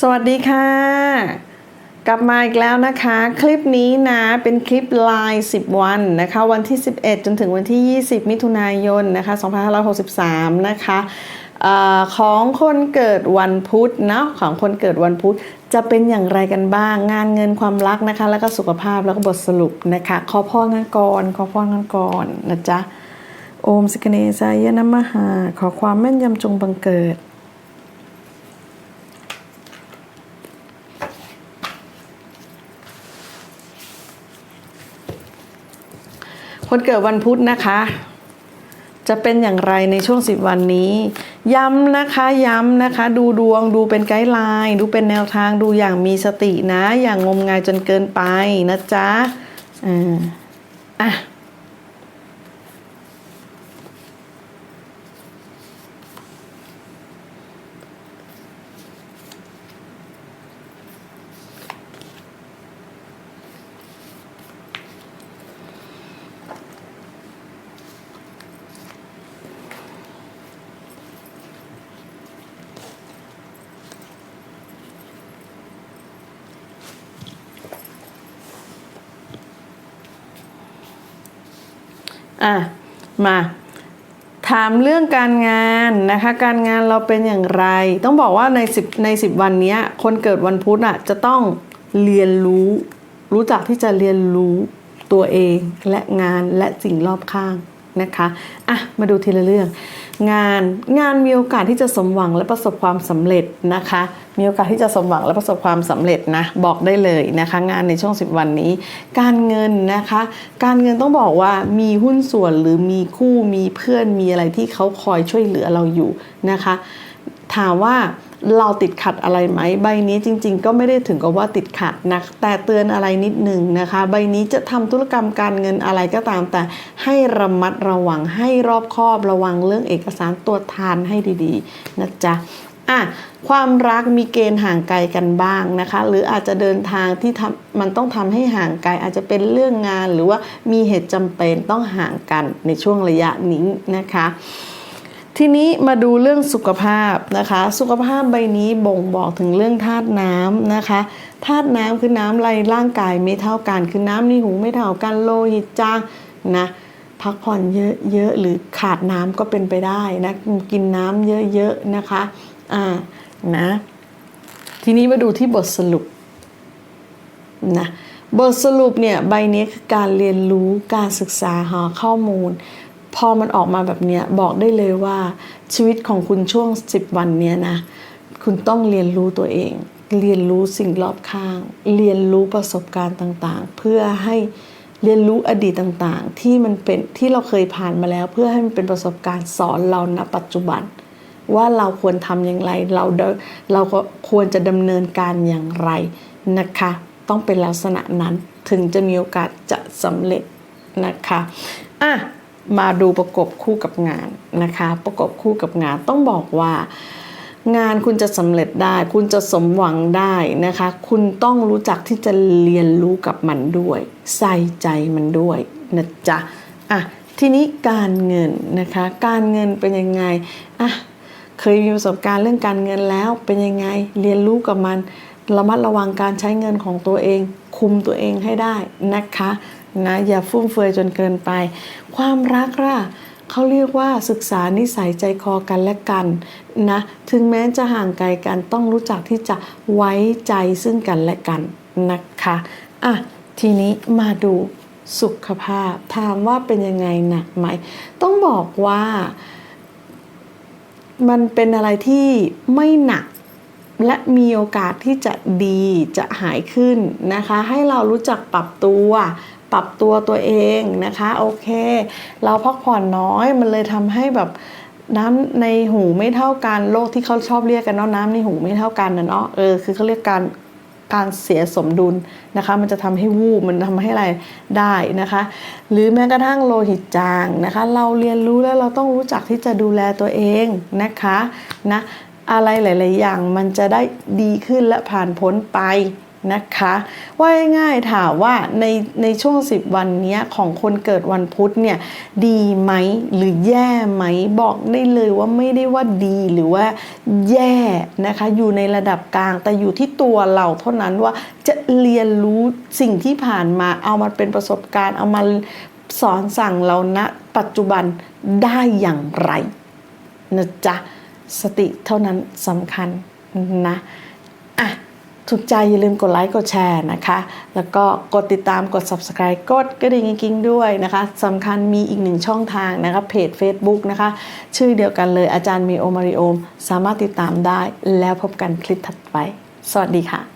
สวัสดีค่ะ กลับมาอีกแล้วนะคะ คลิปนี้นะเป็นคลิปไลน์10 วันนะคะ วันที่ 11 จนถึงวันที่ 20 มิถุนายนนะคะ2563 นะคะอของคนเกิดวันพุธเนาะของคนเกิดวันพุธจะเป็นอย่างไรกันบ้าง งานเงินความรักนะคะ แล้วก็สุขภาพแล้วก็บทสรุปนะคะขอพ่องานก่อนขอพ่องานก่อนนะจ๊ะโอมสิกเนสายนมหา ขอความแม่นยำจงบังเกิด คนเกิดวันพุธนะคะ จะเป็นอย่างไรในช่วงสิบวันนี้ ย้ำนะคะย้ำนะคะ ดูดวงดูเป็นไกด์ไลน์ดูเป็นแนวทางดูอย่างมีสตินะ อย่างงมงายจนเกินไปนะจ๊ะอ่าอะ อะมาถามเรื่องการงานนะคะ การงานเราเป็นอย่างไร ต้องบอกว่าใน10ใน10 วันนี้คนเกิดวันพุธอะจะต้องเรียนรู้ รู้จักที่จะเรียนรู้ตัวเองและงานและสิ่งรอบข้างนะคะอะมาดูทีละเรื่อง งานงานมีโอกาสที่จะสมหวังและประสบความสำเร็จนะคะ มีโอกาสที่จะสมหวังและประสบความสำเร็จนะบอกได้เลยนะคะ งานในช่วง 10 วันนี้ การเงินนะคะ การเงินต้องบอกว่ามีหุ้นส่วนหรือมีคู่มีเพื่อนมีอะไรที่เขาคอยช่วยเหลือเราอยู่นะคะ ถามว่า เราติดขัดอะไรไหม ใบนี้จริง ๆ ก็ไม่ได้ถึงกับว่าติดขัดนะแต่เตือนอะไรนิดหนึ่งนะคะ ใบนี้จะทำธุรกรรมการเงินอะไรก็ตาม แต่ให้ระมัดระวังให้รอบคอบระวังเรื่องเอกสารตัวทานให้ดีๆนะจ๊ะอะความรักมีเกณฑ์ห่างไกลกันบ้างนะคะ หรืออาจจะเดินทางที่ทำมันต้องทำให้ห่างไกล อาจจะเป็นเรื่องงานหรือว่ามีเหตุจำเป็นต้องห่างกันในช่วงระยะนี้นะคะ ทีนี้มาดูเรื่องสุขภาพนะคะ สุขภาพใบนี้บ่งบอกถึงเรื่องธาตุน้ำนะคะธาตุน้ำคือน้ำในร่างกายไม่เท่ากัน คือน้ำในหูไม่เท่ากันโลหิตจางนะพักผ่อนเยอะๆหรือขาดน้ำก็เป็นไปได้นะกินน้ำเยอะๆนะคะอ่านะทีนี้มาดูที่บทสรุปนะบทสรุปเนี่ยใบนี้คือการเรียนรู้การศึกษาหาข้อมูล พอมันออกมาแบบเนี้ยบอกได้เลยว่าชีวิตของคุณช่วง 10 วันเนี้ยนะ คุณต้องเรียนรู้ตัวเอง เรียนรู้สิ่งรอบข้าง เรียนรู้ประสบการณ์ต่างๆ เพื่อให้เรียนรู้อดีตต่างๆ ที่มันเป็นที่เราเคยผ่านมาแล้ว เพื่อให้มันเป็นประสบการณ์สอนเราณปัจจุบัน ว่าเราควรทำอย่างไร เราเดเราก็ควรจะดำเนินการอย่างไรนะคะ ต้องเป็นลักษณะนั้นถึงจะมีโอกาสจะสำเร็จนะคะอะ มาดูประกบคู่กับงานนะคะ ประกบคู่กับงานต้องบอกว่า งานคุณจะสำเร็จได้ คุณจะสมหวังได้นะคะ คุณต้องรู้จักที่จะเรียนรู้กับมันด้วย ใส่ใจมันด้วยนะจ๊ะอะทีนี้การเงินนะคะ การเงินเป็นยังไงอะเคยมีประสบการณ์เรื่องการเงินแล้วเป็นยังไงเรียนรู้กับมันระมัดระวังการใช้เงินของตัวเอง คุมตัวเองให้ได้นะคะ นะอย่าฟุ่มเฟือยจนเกินไป ความรักล่ะเขาเรียกว่าศึกษานิสัยใจคอกันและกันนะถึงแม้จะห่างไกลกันต้องรู้จักที่จะไว้ใจซึ่งกันและกันนะคะอะทีนี้มาดูสุขภาพ ถามว่าเป็นยังไงหนักไหม ต้องบอกว่า มันเป็นอะไรที่ไม่หนักและมีโอกาสที่จะดีจะหายขึ้นนะคะ ให้เรารู้จักปรับตัว ปรับตัวตัวเองนะคะโอเค เราพักผ่อนน้อยมันเลยทำให้แบบน้ำในหูไม่เท่ากันโรคที่เขาชอบเรียกกันเนาะน้ำในหูไม่เท่ากันนะเนาะเออคือเขาเรียกการการเสียสมดุลนะคะ มันจะทำให้วูบมันทำให้อะไรได้นะคะ หรือแม้กระทั่งโลหิตจางนะคะ เราเรียนรู้แล้วเราต้องรู้จักที่จะดูแลตัวเองนะคะนะอะไรหลาย ๆ อย่างมันจะได้ดีขึ้นและผ่านพ้นไป นะคะว่าง่ายๆถามว่าในในช่วง 10 วันนี้ของคนเกิดวันพุธเนี่ยดีไหมหรือแย่ไหมบอกได้เลยว่าไม่ได้ว่าดีหรือว่าแย่นะคะอยู่ในระดับกลางแต่อยู่ที่ตัวเราเท่านั้นว่าจะเรียนรู้สิ่งที่ผ่านมาเอามาเป็นประสบการณ์เอามาสอนสั่งเราณปัจจุบันได้อย่างไรนะจ๊ะสติเท่านั้นสำคัญนะอะ ถูกใจอย่าลืมกดไลค์กดแชร์นะคะ แล้วก็กดติดตามกด subscribe กดกระดิ่งกิ้งด้วยนะคะสำคัญมีอีกหนึ่งช่องทางนะคะเพจ Facebook นะคะ ชื่อเดียวกันเลยอาจารย์มีโอมาริโอม สามารถติดตามได้แล้วพบกันคลิปถัดไป สวัสดีค่ะ